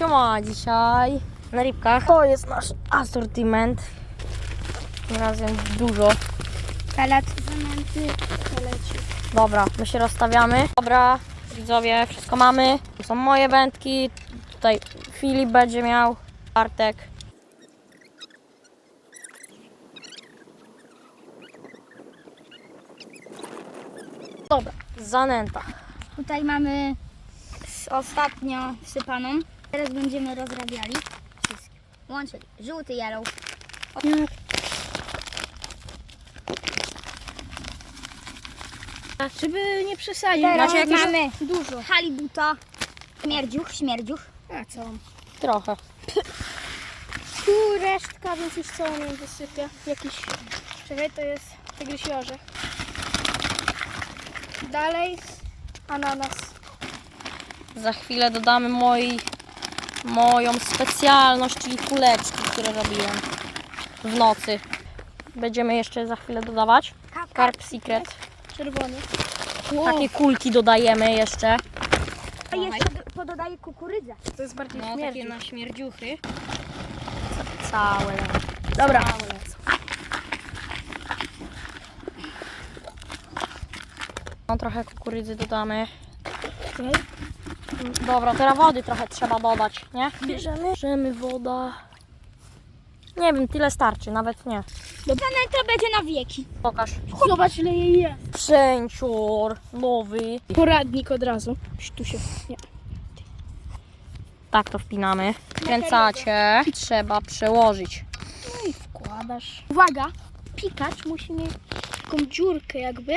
Siema, dzisiaj na rybkach. To jest nasz asortyment. Tym razem dużo. Pelet. Zamęty. Peleci. Dobra, my się rozstawiamy. Dobra, widzowie, wszystko mamy. Tu są moje wędki. Tutaj Filip będzie miał. Bartek. Dobra, zanęta. Tutaj mamy ostatnio wsypaną. Teraz będziemy rozrabiali wszystkie. Łączyli. Żółty, yellow. Żeby nie przesadzić. Teraz Macie jakieś- mamy Dużo. halibuta. Śmierdziuch, śmierdziuch. A co? Trochę. Tu resztka, więc już całą ją wysypię. Jakiś, czekaj, to jest tygrysi orzech. Dalej ananas. Za chwilę dodamy moi, moją specjalność, czyli kuleczki, które robiłem w nocy. Będziemy jeszcze za chwilę dodawać. Carp Secret. Czerwony. Takie kulki dodajemy jeszcze. A jeszcze do- pododaję kukurydzę. To jest bardziej No, śmierdzi. takie na śmierdziuchy. Całe. Dobra. Całe. No, trochę kukurydzy dodamy. Dobra, teraz wody trochę trzeba dodać, nie? Bierzemy. Bierzemy woda. Nie wiem, tyle starczy, nawet nie. to będzie na wieki. Pokaż. Zobacz ile jej jest. Przęcior nowy. Poradnik od razu. Tu się. Nie. Tak to wpinamy. Kręcacie. I trzeba przełożyć. No i wkładasz. Uwaga! Pikacz musi mieć taką dziurkę jakby.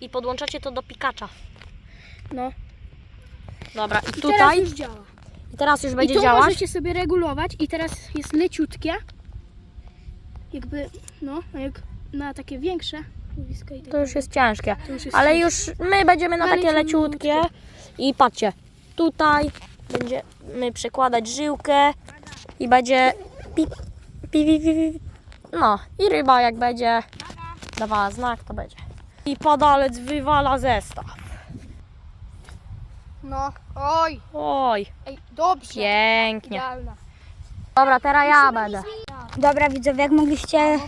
I podłączacie to do pikacza. No. Dobra, i I teraz tutaj. już działa. I teraz już I będzie tu działać. możecie sobie regulować i teraz jest leciutkie. Jakby, no, a jak na takie większe i tak To już jest ciężkie. to już jest Ale ciężkie. już my będziemy na Ale takie cieniutkie. leciutkie. I patrzcie, tutaj będziemy przykładać żyłkę i będzie pi, pi, pi, pi, pi. No i ryba jak będzie dawała znak, to będzie. I padalec wywala zestaw. No, oj, Oj, ej, dobrze. pięknie. Idealna. Dobra, teraz ja będę. Dobra widzowie, jak mogliście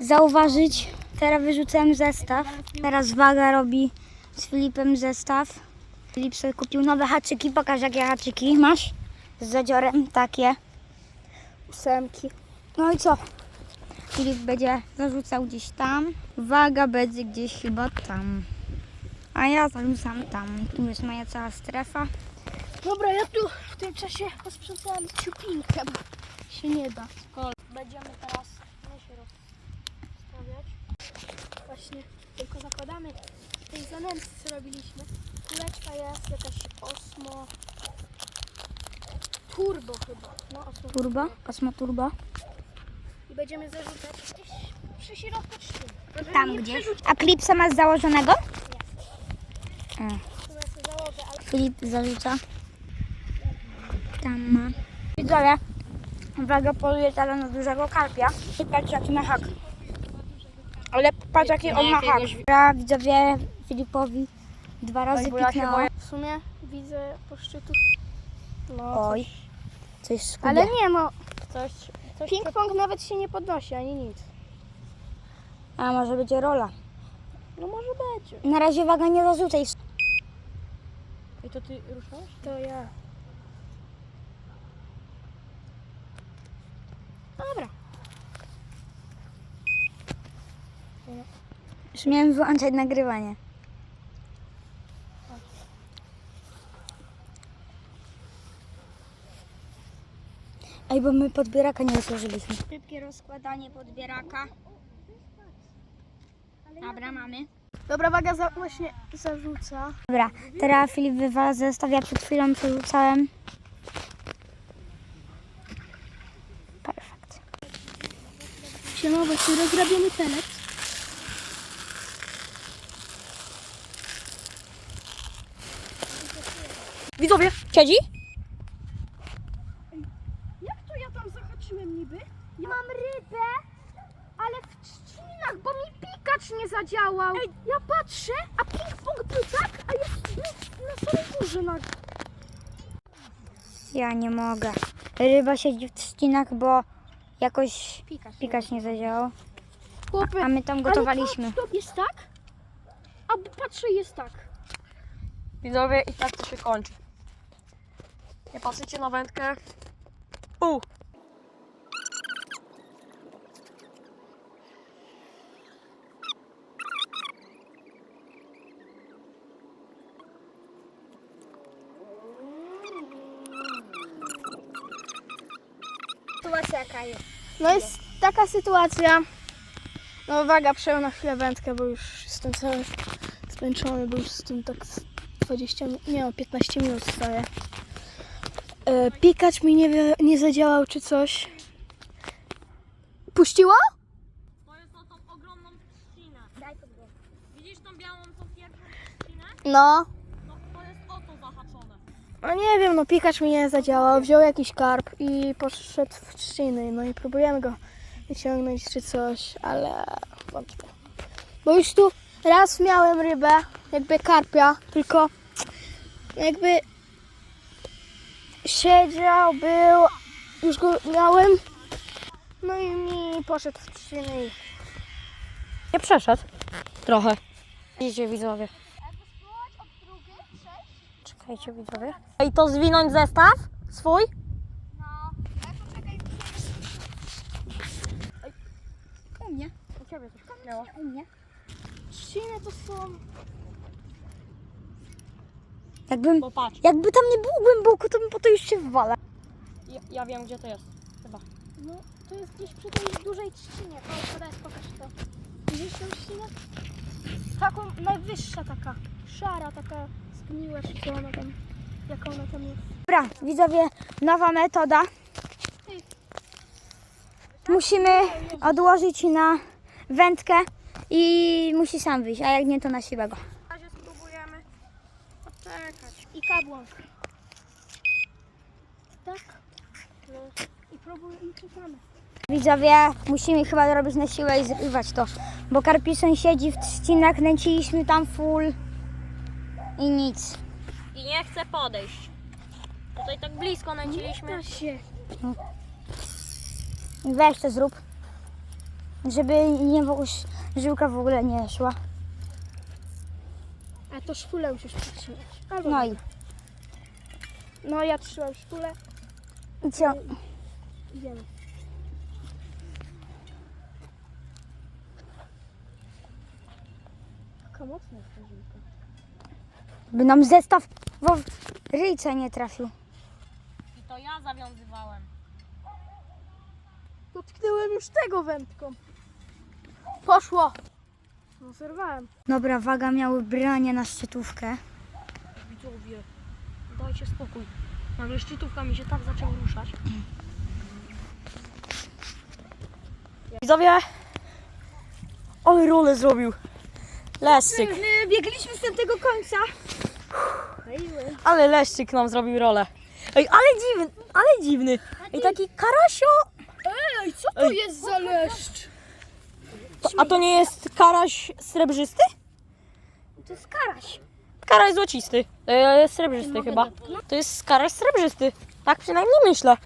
zauważyć, teraz wyrzucałem zestaw. Teraz Waga robi z Filipem zestaw. Filip sobie kupił nowe haczyki. Pokaż jakie haczyki masz. Z zadziorem takie. Ósemki. No i co? Filip będzie zarzucał gdzieś tam. Waga będzie gdzieś chyba tam. A ja zarzucam tam. Tu jest moja cała strefa. Dobra, ja tu w tym czasie posprzątałem ciupinkę, bo się nie da. Będziemy teraz my się rozstawiać. Właśnie tylko zakładamy w tej zanętce, co robiliśmy. Kuleczka jest jakaś osmo... Turbo chyba. No, osmo Turbo, Osmo Turbo. I będziemy zarzucać gdzieś przy środku trzciny. Żeby Tam nie gdzieś. przerzucić, A klipsa masz założonego? Filip zarzuca. Tam ma. Widzowie, Waga poluje teraz na dużego karpia. I patrz jaki ma hak. Ale patrz jaki on ma hak. Ja widzowie Filipowi dwa razy bo ja się piknęło. w sumie widzę po szczytu. No, Oj, coś skubie. Ale nie no, Coś, coś ping-pong nawet się nie podnosi, ani nic. A może będzie rola. No może będzie. Na razie Waga nie zarzucaj. I to ty ruszasz? To ja. Dobra. Już miałem wyłączać nagrywanie. Ej, bo my podbieraka nie rozłożyliśmy. Szybkie rozkładanie podbieraka. Dobra, mamy. Dobra, waga za, właśnie zarzuca. Dobra, teraz Filip wywala zestaw, ja przed chwilą przerzucałem. Perfekt. Siema, właśnie rozrabiamy pelet. Widzowie, siedzi? Jak to ja tam zahaczyłem niby? Ja mam rybę, ale w trzcinach, bo mi pikacz nie zadziałał. Ej, ja patrzę, a ping-pong był tak, a jest na, na samej górze na... Ja nie mogę. Ryba siedzi w trzcinach, bo jakoś Pikasz. pikać nie zadziałał. Chłopy, A my tam gotowaliśmy. Ale patrz, to jest tak? A patrzę, jest tak. Widzowie, i tak to się kończy. Nie patrzycie na wędkę. U! Sytuacja jaka jest? No jest taka sytuacja. No uwaga, przejął na chwilę wędkę, bo już jestem cały zmęczony, bo już z tym tak z 20, mi- nie no, 15 minut stoję. E, pikacz mi nie, wie- nie zadziałał czy coś. Puściło? To jest o tą ogromną trzcinę. Widzisz tą białą, tą pierwszą trzcinę? No. No to jest o to zahaczone. No nie wiem, no pikacz mi nie zadziałał. Wziął jakiś karp i poszedł w trzciny. No i próbujemy go wyciągnąć czy coś, ale wątpię. Bo już tu raz miałem rybę, jakby karpia, tylko jakby siedział, był, już go miałem. No i mi poszedł w trzciny Nie przeszedł. Trochę. Widzicie widzowie. Czekajcie widzowie. I to zwinąć zestaw swój? U mnie. U ciebie coś kapnęło. U mnie. trzciny to są... Jakbym, Bo patrz, jakby tam nie było głęboko, to bym po to już się wywala. ja, ja wiem gdzie to jest. Chyba. No, to jest gdzieś przy tej dużej trzcinie. O, podaj, pokaż to. Widzisz tą trzcinę? Taką najwyższa taka, szara, taka czy co ona tam, jaka ona tam jest. Dobra, widzowie, nowa metoda. Musimy odłożyć na wędkę i musi sam wyjść, a jak nie, to na siłego. Na razie spróbujemy poczekać. I kabłąk. Tak? No. I próbuj, i czekamy. Widzowie, musimy chyba robić na siłę i zrywać to, bo karpiszon siedzi w trzcinach, nęciliśmy tam full i nic. I nie chcę podejść. Tutaj tak blisko nęciliśmy. Da się. Weź to zrób, żeby nie, żyłka w ogóle nie szła. A to szpulę musisz przytrzymać. Albo No i, No ja trzymam szpulę. i co? Idziemy. Taka mocna jest ta żyłka. By nam zestaw w ryjce nie trafił. I to ja zawiązywałem. Dotknąłem już tego wędką. Poszło. No zerwałem. Dobra, waga miały branie na szczytówkę. Widzowie, dajcie spokój. Nagle szczytówka mi się tak zaczęła ruszać. Widzowie, ale rolę zrobił. Leszczyk, My biegliśmy z tamtego końca. ale Leszczyk nam zrobił rolę. Ej, ale dziwny, ale dziwny. Ej, taki karasio. Ej, co to jest za leszcz? To, a to nie jest karaś srebrzysty? To jest karaś. Karaś złocisty. E, srebrzysty chyba. To jest karaś srebrzysty. Tak przynajmniej myślę.